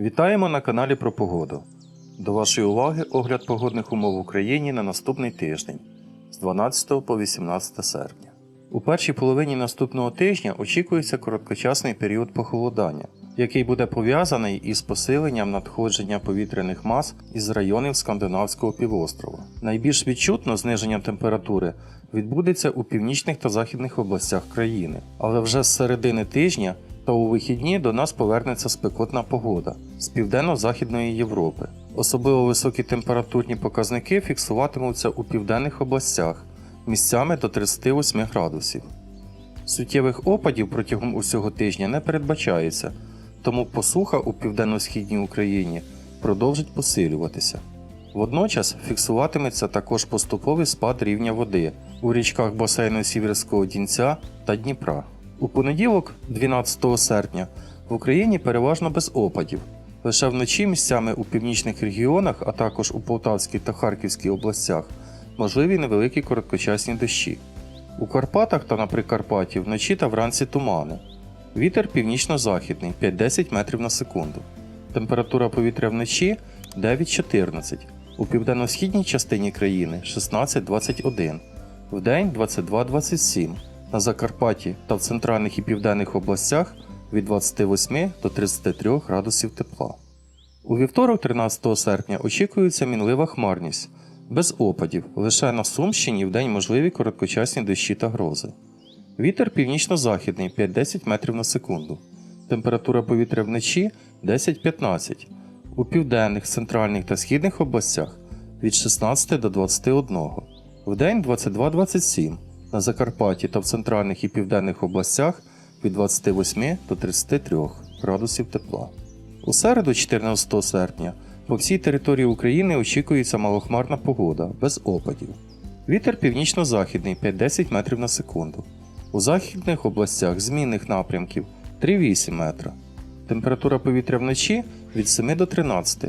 Вітаємо на каналі про погоду. До вашої уваги огляд погодних умов в Україні на наступний тиждень з 12 по 18 серпня. У першій половині наступного тижня очікується короткочасний період похолодання, який буде пов'язаний із посиленням надходження повітряних мас із районів Скандинавського півострова. Найбільш відчутно зниження температури відбудеться у північних та західних областях країни, але вже з середини тижня та у вихідні до нас повернеться спекотна погода з південно-західної Європи. Особливо високі температурні показники фіксуватимуться у південних областях місцями до 38 градусів. Суттєвих опадів протягом усього тижня не передбачається, тому посуха у південно-східній Україні продовжить посилюватися. Водночас фіксуватиметься також поступовий спад рівня води у річках басейну Сіверського Дінця та Дніпра. У понеділок, 12 серпня, в Україні переважно без опадів. Лише вночі місцями у північних регіонах, а також у Полтавській та Харківській областях, можливі невеликі короткочасні дощі. У Карпатах та на Прикарпатті вночі та вранці тумани. Вітер північно-західний 5-10 метрів на секунду. Температура повітря вночі 9-14. У південно-східній частині країни 16-21, вдень 22-27, на Закарпатті та в центральних і південних областях від 28 до 33 градусів тепла. У вівторок, 13 серпня, очікується мінлива хмарність, без опадів, лише на Сумщині вдень можливі короткочасні дощі та грози. Вітер північно-західний 5-10 метрів на секунду. Температура повітря вночі 10-15. У південних, центральних та східних областях від 16 до 21. Вдень 22-27. На Закарпатті та в центральних і південних областях від 28 до 33 градусів тепла. У середу, 14 серпня, по всій території України очікується малохмарна погода без опадів. Вітер північно-західний 5-10 метрів на секунду. У західних областях змінних напрямків 3-8 метра. Температура повітря вночі від 7 до 13.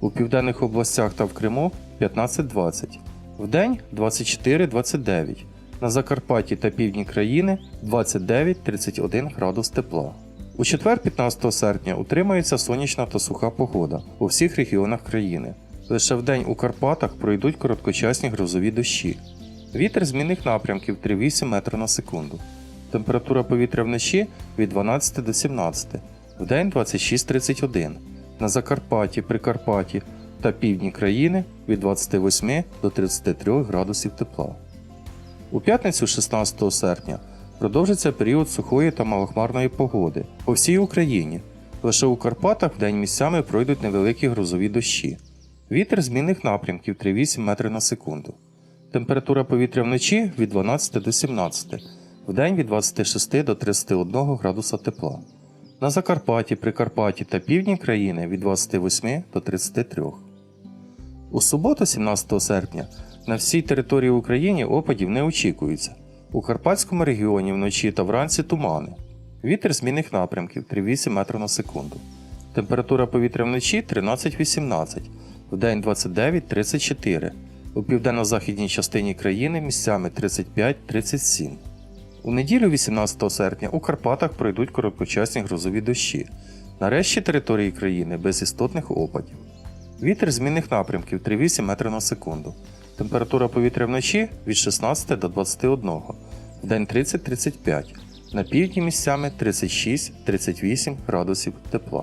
У південних областях та в Криму 15-20. Вдень 24-29. На Закарпатті та півдні країни 29-31 градус тепла. У четвер, 15 серпня, утримається сонячна та суха погода у всіх регіонах країни. Лише вдень у Карпатах пройдуть короткочасні грозові дощі. Вітер змінних напрямків 3-8 метра на секунду. Температура повітря вночі від 12 до 17, вдень 26-31. На Закарпатті, Прикарпатті та півдні країни від 28 до 33 градусів тепла. У п'ятницю 16 серпня продовжиться період сухої та малохмарної погоди по всій Україні. Лише у Карпатах вдень місцями пройдуть невеликі грозові дощі. Вітер змінних напрямків 3-8 метри на секунду. Температура повітря вночі від 12 до 17, вдень від 26 до 31 градуса тепла. На Закарпатті, Прикарпатті та півдні країни від 28 до 33. У суботу, 17 серпня, на всій території України опадів не очікується. У Карпатському регіоні вночі та вранці тумани. Вітер змінних напрямків 3-8 метрів на секунду. Температура повітря вночі 13-18, вдень 29-34. У південно-західній частині країни місцями 35-37. У неділю 18 серпня у Карпатах пройдуть короткочасні грозові дощі. На решті території країни без істотних опадів. Вітер змінних напрямків 3-8 метрів на секунду. Температура повітря вночі від 16 до 21, вдень 30-35, на півдні місцями 36-38 градусів тепла.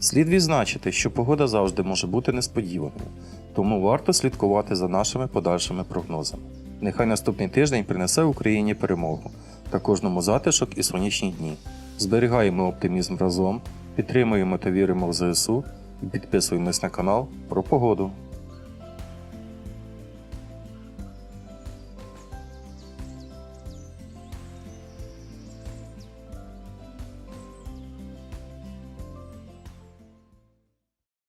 Слід відзначити, що погода завжди може бути несподіваною, тому варто слідкувати за нашими подальшими прогнозами. Нехай наступний тиждень принесе Україні перемогу та кожному затишок і сонячні дні. Зберігаємо оптимізм разом, підтримуємо та віримо в ЗСУ і підписуємось на канал про погоду.